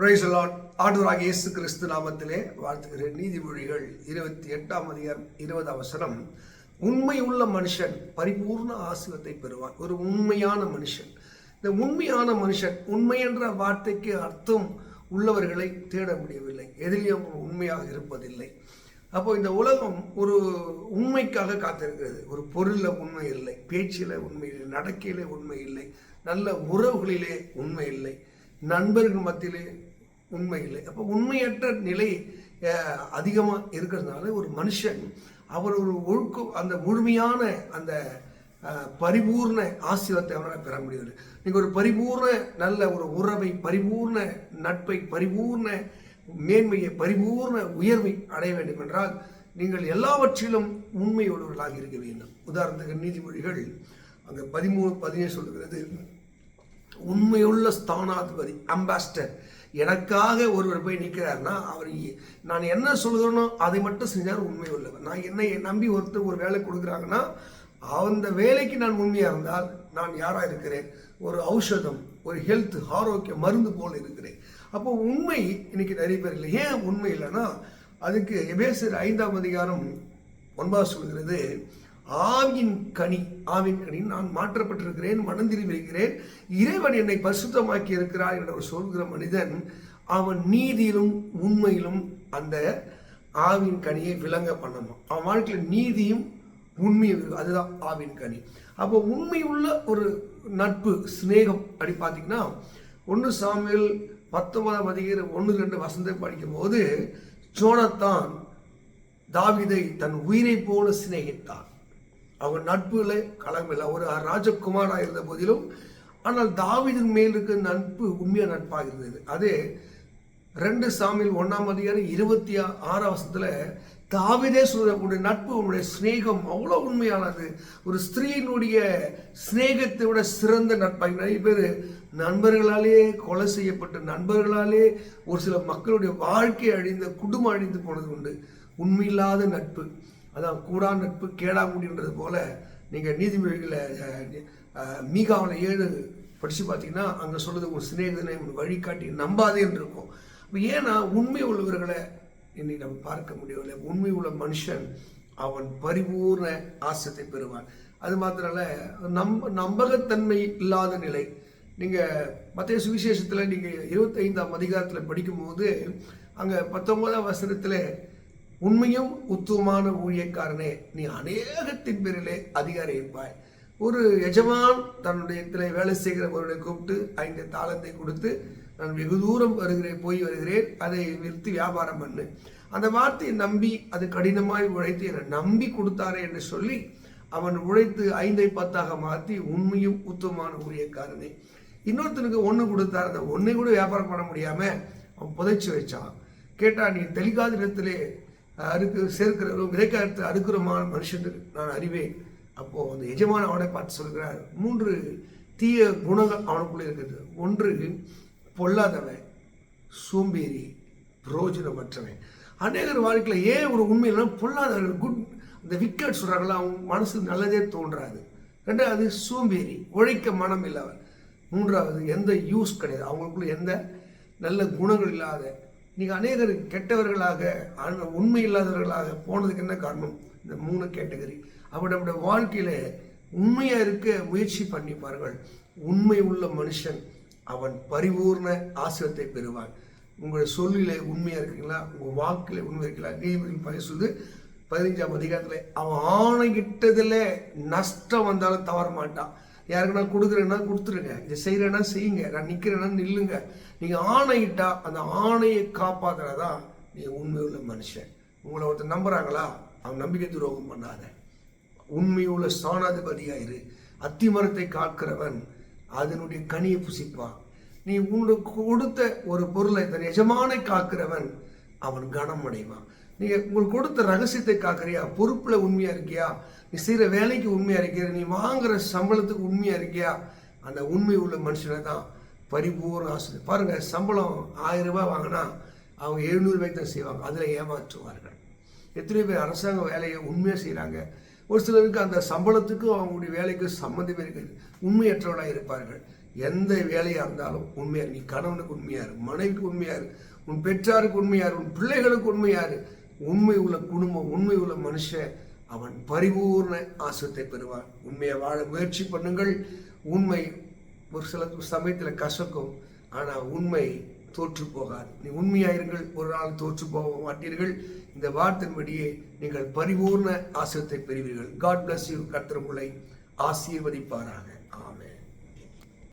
Price Lord ஆண்டவராக இயேசு கிறிஸ்து நாமத்திலே வாழ்த்துகிறேன். நீதிமொழிகள் இருபத்தி எட்டாம் அதிகாரம் இருபது அவசரம் உண்மை உள்ள மனுஷன் பரிபூர்ண ஆசிரியத்தை பெறுவான். ஒரு உண்மையான மனுஷன். இந்த உண்மையான மனுஷன் உண்மை என்ற வார்த்தைக்கு அர்த்தம் உள்ளவர்களை தேட முடியவில்லை. எதிலையும் உண்மையாக இருப்பதில்லை. அப்போ இந்த உலகம் ஒரு உண்மைக்காக காத்திருக்கிறது. ஒரு பொருளில் உண்மை இல்லை. பேச்சில் உண்மை இல்லை. நடக்கையிலே உண்மை இல்லை. நல்ல உறவுகளிலே உண்மை இல்லை. நண்பர்கள் மத்தியிலே உண்மை இல்லை அப்போ உண்மையற்ற நிலை அதிகமாக இருக்கிறதுனால ஒரு மனுஷன் அவர் ஒரு ஒழுக்கம் அந்த முழுமையான அந்த பரிபூர்ண ஆசீர்வாதத்தை அவரால் பெற முடியவில்லை நீங்கள் ஒரு பரிபூர்ண நல்ல ஒரு உறவை பரிபூர்ண நட்பை பரிபூர்ண மேன்மையை பரிபூர்ண உயர்வை அடைய வேண்டும் என்றால் நீங்கள் எல்லாவற்றிலும் உண்மையுள்ளவர்களாக இருக்க வேண்டும். உதாரணத்துக்கு நீதிமொழிகள் அங்கே பதிமூணு பதினேழு சொல்லுகிறது. உண்மையுள்ள ஸ்தானாதிபதி அம்பாஸ்டர் எனக்காக ஒருவர் போய் நிற்கிறாருன்னா அவர் நான் என்ன சொல்கிறேனோ அதை மட்டும் செஞ்சார் உண்மை உள்ளவர். நான் என்னை நம்பி ஒருத்தர் ஒரு வேலை கொடுக்குறாங்கன்னா அந்த வேலைக்கு நான் உண்மையாக இருந்தால் நான் யாராக இருக்கிறேன்? ஒரு ஔஷதம் ஒரு ஹெல்த் ஆரோக்கிய மருந்து போல் இருக்கிறேன். அப்போ உண்மை இன்னைக்கு நிறைய பேர் இல்லை. ஏன் உண்மை இல்லைன்னா அதுக்கு எபேசர் ஐந்தாம் அதிகாரம் ஒன்பது சொல்கிறது ஆவின் கனி ஆவின் கனி நான் மாற்றப்பட்டிருக்கிறேன் மனம் திரும்பியிருக்கிறேன் இறைவன் என்னை பரிசுத்தமாக்கி இருக்கிறார் என்று சொல்கிற மனிதன் அவன் நீதியிலும் உண்மையிலும் அந்த ஆவின் கனியை விளங்க பண்ணணும் அவன் வாழ்க்கையில் நீதியும் உண்மையும் அதுதான் ஆவின் கனி. அப்போ உண்மை உள்ள ஒரு நட்பு சிநேகம் அப்படி பார்த்தீங்கன்னா ஒன்று சாமியல் பத்தொன்பதாம் அதிகாரம் ஒன்று ரெண்டு வசந்தை படிக்கும்போது ஜோனத்தான் தாவிதை தன் உயிரை போல சிநேகித்தான். அவன் நட்புல களமில்லை. ஒரு ராஜகுமாராக இருந்த போதிலும் ஆனால் தாவிதின் மேல் இருக்க நட்பு உண்மையாக நட்பாக இருந்தது. அதே ரெண்டு சாமியில் ஒன்றாம் அதிகாரம் இருபத்தி ஆறு ஆறாம் வருஷத்துல தாவிதே சொல்ற உன்னுடைய நட்பு உன்னுடைய சிநேகம் அவ்வளோ உண்மையானது. ஒரு ஸ்திரீயினுடைய சிநேகத்தை விட சிறந்த நட்பாக நிறைய பேர் நண்பர்களாலே கொலை செய்யப்பட்ட நண்பர்களாலே ஒரு சில மக்களுடைய வாழ்க்கை அழிந்த குடும்பம் அழிந்து போனது உண்டு. உண்மையில்லாத நட்பு. அதான் கூடா நட்பு கேடா போல் போல நீங்கள் நீதிமொழிகளை மீகாவில் ஏழு படித்து பார்த்தீங்கன்னா அங்கே சொல்கிறது உன் சிநேகிதனை உன் வழிகாட்டி நம்பாதேன்னு இருக்கும். இப்போ ஏன்னா உண்மை உள்ளவர்களை இன்னைக்கு நம்ம பார்க்க முடியவில்லை. உண்மை உள்ள மனுஷன் அவன் பரிபூர்ண ஆசத்தை பெறுவான். அது மாத்திரம் நம்ப நம்பகத்தன்மை இல்லாத நிலை. நீங்கள் மத்திய சுவிசேஷத்தில் நீங்கள் இருபத்தைந்தாம் அதிகாரத்தில் படிக்கும்போது அங்கே பத்தொன்பதாம் வசனத்தில் உண்மையும் உத்துவமான ஊழியக்காரனே. நீ அநேகத்தின் பேரிலே அதிகாரி இருப்பாய் ஒரு எஜமான் தன்னுடைய இடத்துல வேலை செய்கிறவர்களை கூப்பிட்டு ஐந்து தாளத்தை கொடுத்து நான் வெகு தூரம் வருகிறேன் போய் வருகிறேன். அதை நிறுத்தி வியாபாரம் பண்ணு. அந்த வார்த்தையை நம்பி அது கடினமாய் உழைத்து என்னை நம்பி கொடுத்தாரே என்று சொல்லி அவன் உழைத்து ஐந்தை பத்தாக மாற்றி உண்மையும் உத்தமமான ஊழியக்காரனே. இன்னொருத்தனுக்கு ஒன்று கொடுத்தார். அந்த ஒன்றை கூட வியாபாரம் பண்ண முடியாமல் அவன் புதைச்சி வச்சான். கேட்டா நீ தெளிக்காத இடத்திலே அறுக்கு சேர்க்கிறவரும் விதைக்காரத்தை அறுக்கிறமான மனுஷனுக்கு நான் அறிவேன். அப்போது அந்த எஜமான அவனை பார்த்து சொல்கிறார் மூன்று தீய குணங்கள் அவனுக்குள்ளே இருக்குது ஒன்று பொல்லாதவன் சோம்பேறி பிரயோஜனமற்றவன் அநேகர் வாழ்க்கையில் ஏன் ஒரு உண்மையில பொல்லாதவர்கள் குட் இந்த விக்கெட் சொல்கிறாங்களா அவங்க மனசு நல்லதே தோன்றாது. ரெண்டாவது சோம்பேறி உழைக்க மனம் இல்லாதவன். மூன்றாவது எந்த யூஸ் கிடையாது. அவங்களுக்குள்ள எந்த நல்ல குணங்கள் இல்லாத நீங்கள் அநேகர் கெட்டவர்களாக உண்மை இல்லாதவர்களாக போனதுக்கு என்ன காரணம்? இந்த மூணு கேட்டகரி. அப்படி நம்முடைய வாழ்க்கையில் உண்மையாக இருக்க முயற்சி பண்ணி பாருங்கள். உண்மை உள்ள மனுஷன் அவன் பரிபூர்ண ஆசிரியத்தை பெறுவான். உங்கள் சொல்லில் உண்மையாக இருக்கீங்களா? உங்கள் வாக்கில் உண்மை இருக்கீங்களா? நீதிபதி பேசுவது பதினஞ்சாம் அதிகாரத்தில் அவன் ஆணையிட்டதில் நஷ்டம் வந்தாலும் தவற மாட்டான். யாருக்கு நான் கொடுக்குறேன்னா கொடுத்துருங்க. இதை செய்கிறேன்னா செய்யுங்க. நான் நிற்கிறேன்னா நில்லுங்க. நீங்கள் ஆணையிட்டா அந்த ஆணையை காப்பாற்றுறதா நீ உண்மையுள்ள மனுஷன். உங்களை ஒருத்தர் நம்புறாங்களா? அவன் நம்பிக்கை துரோகம் பண்ணாத. உண்மையுள்ள உள்ள ஸ்தானாதிபதியாயிரு அத்திமரத்தை காக்கிறவன் அதனுடைய கனியை புசிப்பான் நீ உனக்கு கொடுத்த ஒரு பொருளை தன் எஜமானை காக்கிறவன் அவன் கனம் அடைவான் நீங்கள் உங்களுக்கு கொடுத்த ரகசியத்தை காக்கிறியா? பொறுப்பில் உண்மையாக இருக்கியா? நீ செய்கிற வேலைக்கு உண்மையாக இருக்கியா? நீ வாங்குற சம்பளத்துக்கு உண்மையாக இருக்கியா? அந்த உண்மை உள்ள மனுஷனை தான் பரிபூர்ண ஆசிரியர். பாருங்க சம்பளம் ஆயிரம் ரூபாய் வாங்கினா அவங்க எழுநூறுபாய்க்கு தான் செய்வாங்க. அதில் ஏமாற்றுவார்கள். எத்தனை பேர் அரசாங்க வேலையை உண்மையாக செய்கிறாங்க ஒரு சிலருக்கு அந்த சம்பளத்துக்கும் அவங்களுடைய வேலைக்கும் சம்மந்தமே இருக்குது. உண்மையற்றவர்களாக இருப்பார்கள். எந்த வேலையாக இருந்தாலும் உண்மையாக நீ கணவனுக்கு உண்மையாரு மனைவிக்கு உண்மையாரு உன் பெற்றாருக்கு உண்மையாரு உன் பிள்ளைகளுக்கு உண்மையாரு உண்மை உள்ள குடும்பம் உண்மை உள்ள மனுஷன் அவன் பரிபூர்ண ஆசிரியத்தை பெறுவான். உண்மையை வாழ முயற்சி பண்ணுங்கள். உண்மை ஒரு சில சமயத்தில் கசக்கும் ஆனால் உண்மை தோற்று போகாது. நீ உண்மையாயிருங்கள் ஒரு நாள் தோற்று போக மாட்டீர்கள். இந்த வார்த்தையின்படியே நீங்கள் பரிபூர்ண ஆசிரியத்தை பெறுவீர்கள். காட் பிளஸ் யூ கத்திரமுளை ஆசீர்வதிப்பாராக. ஆமே